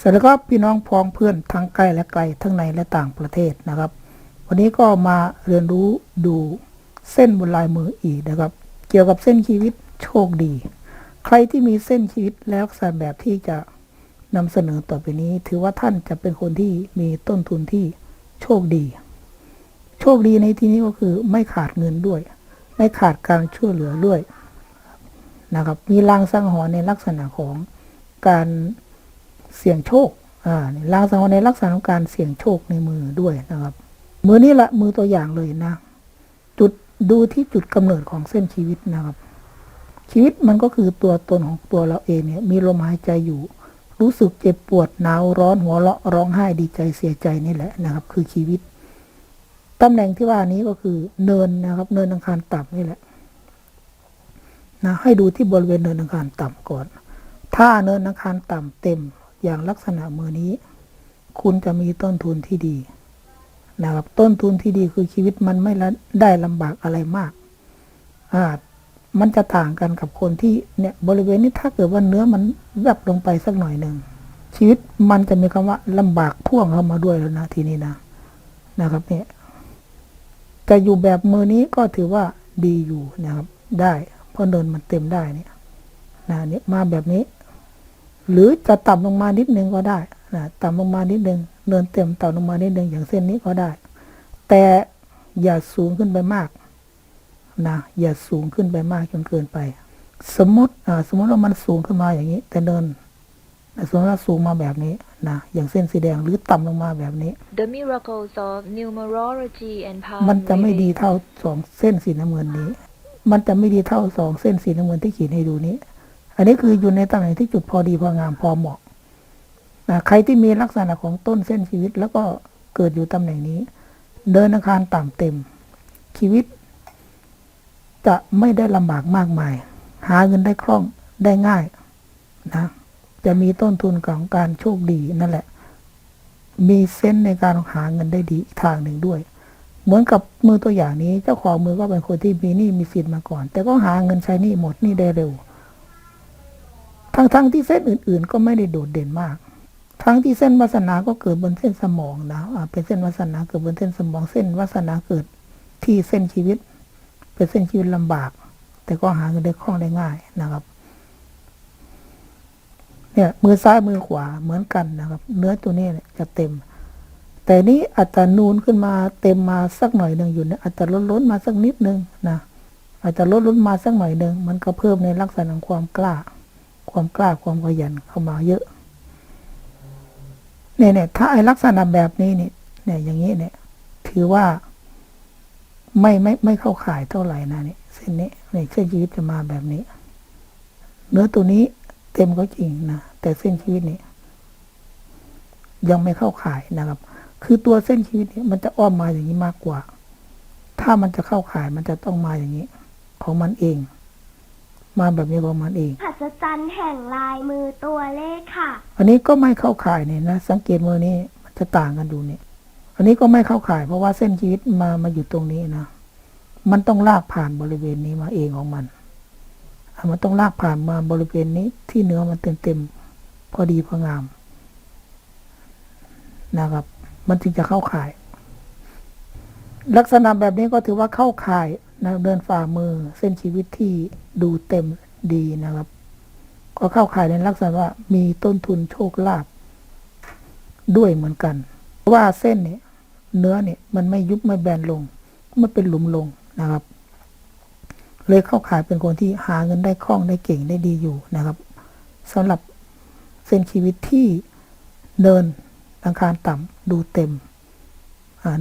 สวัสดีครับพี่น้องพ้องเพื่อนทั้งใกล้และไกลทั้งในและต่างประเทศนะครับ วันนี้ก็มาเรียนรู้ดูเส้นบนลายมืออีกนะครับ เกี่ยวกับเส้นชีวิตโชคดี ใครที่มีเส้นชีวิตและลักษณะแบบที่จะนำเสนอต่อไปนี้ ถือว่าท่านจะเป็นคนที่มีต้นทุนที่โชคดี โชคดีในที่นี้ก็คือไม่ขาดเงินด้วย ไม่ขาดการช่วยเหลือด้วยนะครับมีลางสังหรณ์ในลักษณะของการ เสี่ยงโชคอ่าลางสังหรณ์ในลักษณะของการเสี่ยงโชคในมือด้วยนะครับ มือนี้ละมือตัวอย่างเลยนะ จุดดูที่จุดกำเนิดของเส้นชีวิตนะครับ ชีวิตมันก็คือตัวตนของตัวเราเองเนี่ย มีลมหายใจอยู่ รู้สึกเจ็บปวดหนาวร้อนหัวเราะร้องไห้ดีใจเสียใจนี่แหละนะครับ คือชีวิตตำแหน่งที่ว่านี้ก็คือเนินนะครับ เนินอังคารต่ำนี่แหละนะให้ดูที่บริเวณเนินอังคารต่ำก่อน ถ้าเนินอังคารต่ำเต็ม อย่างลักษณะมือนี้ คุณจะมีต้นทุนที่ดีนะครับต้นทุนที่ดีคือชีวิตมันไม่ได้ลำบากอะไรมากอ่ามันจะต่างกันกับคนที่เนี่ยบริเวณนี้ถ้าเกิดว่าเนื้อมันแวบลงไปสักหน่อยหนึ่งชีวิตมันจะมีคำว่าลำบากพ่วงเข้ามาด้วยแล้วนะทีนี้นะนะครับเนี่ยจะอยู่แบบมือนี้ก็ถือว่าดีอยู่นะครับ ได้เพราะเดินมันเต็มได้เนี่ยนะเนี่ยมาแบบนี้ หรือจะต่ำลงมานิดนึงก็ได้นะต่ำลงมานิดนึงเนินเต็มต่ำลงมานิดนึงอย่างเส้นนี้ก็ได้ แต่อย่าสูงขึ้นไปมากนะอย่าสูงขึ้นไปมากจนเกินไป สมมติอ่าสมมติว่ามันสูงขึ้นมาอย่างนี้ แต่เดินแต่สมมติว่าสูงมาแบบนี้นะอย่างเส้นสีแดงหรือต่ำลงมาแบบนี้ The miracles of numerology and power มันจะไม่ดีเท่าสองเส้นสีน้ำเงินนี้ มันจะไม่ดีเท่าสองเส้นสีน้ำเงินที่ขีดให้ดูนี้ อันนี้คืออยู่ในตำแหน่งที่จุดพอดีพองามพอเหมาะนะใครที่มีลักษณะของต้นเส้นชีวิต แล้วก็เกิดอยู่ตำแหน่งนี้ เดินอาคารต่ำเต็ม ชีวิต จะไม่ได้ลำบากมากมาย หาเงินได้คล่องได้ง่ายนะจะมีต้นทุนของการโชคดีนั่นแหละ มีเส้นในการหาเงินได้ดีอีกทางหนึ่งด้วย เหมือนกับมือตัวอย่างนี้ เจ้าของมือก็เป็นคนที่มีหนี้มีสินมาก่อน แต่ก็หาเงินใช้หนี้หมดหนี้ได้เร็ว ทั้งๆที่เส้นอื่น ๆ ก็ไม่ได้โดดเด่นมาก ทั้งที่เส้นวาสนาก็เกิดบนเส้นสมองนะเป็นเส้นวาสนาเกิดบนเส้นสมอง เส้นวาสนาเกิดที่เส้นชีวิต เป็นเส้นชีวิตลำบาก แต่ก็หาเงินได้คล่องได้ง่ายนะครับ เนี่ยมือซ้ายมือขวาเหมือนกันนะครับ เนื้อตัวนี้จะเต็ม แต่นี้อาจจะนูนขึ้นมาเต็มมาสักหน่อยหนึ่งอยู่เนี่ยอาจจะลดล้นมาสักนิดนึงนะอาจจะลดล้นมาสักหน่อยหนึ่งมันก็เพิ่มในลักษณะของความกล้า ความกล้าความขยันเข้ามาเยอะเนี่ยเนี่ยถ้าไอลักษณะแบบนี้เนี่ยเนี่ยอย่างนี้เนี่ย ถือว่าไม่ไม่ไม่เข้าข่ายเท่าไหร่นะเนี่ยเส้นนี้เนี่ยเส้นชีวิตจะมาแบบนี้ เนื้อตัวนี้เต็มก็จริงนะแต่เส้นชีวิตนี่ยังไม่เข้าข่ายนะครับ คือตัวเส้นชีวิตนี่มันจะอ้อมมาอย่างนี้มากกว่า ถ้ามันจะเข้าข่ายมันจะต้องมาอย่างนี้ ของมันเอง มาแบบนี้ของมันเองหัศจรรย์แห่งลายมือตัวเลขค่ะ อันนี้ก็ไม่เข้าข่ายเนี่ยนะ สังเกตมือนี้มันจะต่างกันดูเนี่ย อันนี้ก็ไม่เข้าข่าย เพราะว่าเส้นชีวิตมามาอยู่ตรงนี้นะ มันต้องลากผ่านบริเวณนี้มาเองของมันอะมันต้องลากผ่านมาบริเวณนี้ที่เนื้อมันเต็มเต็มๆพอดีพองามนะครับ มันจึงจะเข้าข่าย ลักษณะแบบนี้ก็ถือว่าเข้าข่าย นะเดินฝ่ามือเส้นชีวิตที่ดูเต็มดีนะครับ ก็เข้าข่ายในลักษณะว่ามีต้นทุนโชคลาภด้วยเหมือนกัน เพราะว่าเส้นเนี่ยเนื้อเนี่ยมันไม่ยุบไม่แบนลง มันเป็นหลุมลงนะครับ เลยเข้าข่ายเป็นคนที่หาเงินได้คล่องได้เก่งได้ดีอยู่นะครับสำหรับเส้นชีวิตที่เดินอังคารต่ำดูเต็ม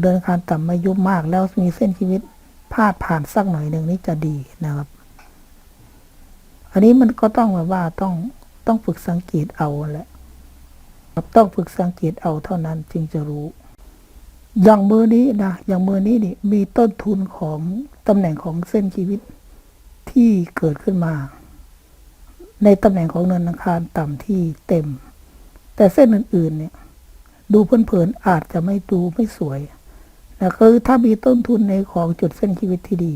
เดินอังคารต่ำไม่ยุบมากแล้วมีเส้นชีวิตาดผ่านสักหน่อยหนึ่งนี่จะดีนะครับ อันนี้มันก็ต้องแบบว่าต้องต้องฝึกสังเกตเอาแหละต้องฝึกสังเกตเอาเท่านั้นจึงจะรู้ อย่างมือนี้นะอย่างมือนี้นี่มีต้นทุนของตำแหน่งของเส้นชีวิตที่เกิดขึ้นมา ในตำแหน่งของเนินอังคารต่ำที่เต็ม แต่เส้นอื่น ๆ เนี่ย ดูเพลินๆอาจจะไม่ดูไม่สวย นะคือถ้ามีต้นทุนในของจุดเส้นชีวิตที่ดี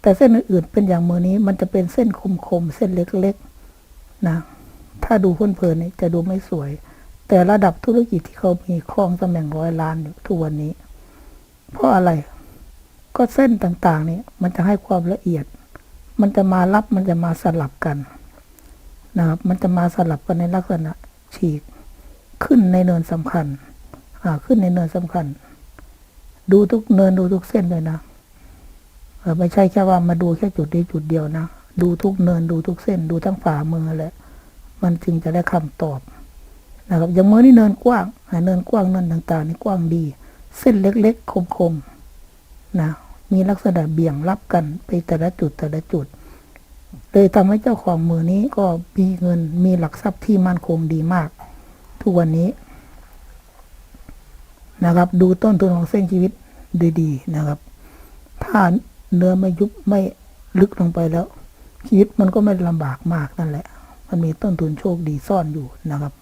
แต่เส้นอื่นๆเป็นอย่างมือนี้ มันจะเป็นเส้นคมๆเส้นเล็กๆนะถ้าดูเพลินๆเนี่จะดูไม่สวย แต่ระดับธุรกิจที่เขามีคลองตำแหน่งร้อยล้านอยู่ทุกวันนี้ เพราะอะไรก็เส้นต่างๆนี่มันจะให้ความละเอียด มันจะมารับมันจะมาสลับกันนะครับ มันจะมาสลับกันในลักษณะฉีก ขึ้นในเนินสำคัญอ่าขึ้นในเนินสำคัญ ดูทุกเนินดูทุกเส้นเลยนะไม่ใช่แค่ว่ามาดูแค่จุดนี้จุดเดียวนะ ดูทุกเนินดูทุกเส้น ดูทั้งฝ่ามือแหละ มันจึงจะได้คำตอบนะครับอย่างมือนี่เนินกว้างเนินกว้างเนินต่างๆนี่กว้างดี เส้นเล็กๆ คมๆนะมีลักษณะเบี่ยงรับกันไปแต่ละจุดแต่ละจุดเลยทำให้เจ้าของมือนี้ก็มีเงินมีหลักทรัพย์ที่มั่นคงดีมาก ทุกวันนี้ นะครับ ดูต้นทุนของเส้นชีวิตดีๆนะครับ ถ้าเนื้อไม่ยุบไม่ลึกลงไปแล้ว ชีวิตมันก็ไม่ลำบากมากนั่นแหละ มันมีต้นทุนโชคดีซ่อนอยู่นะครับ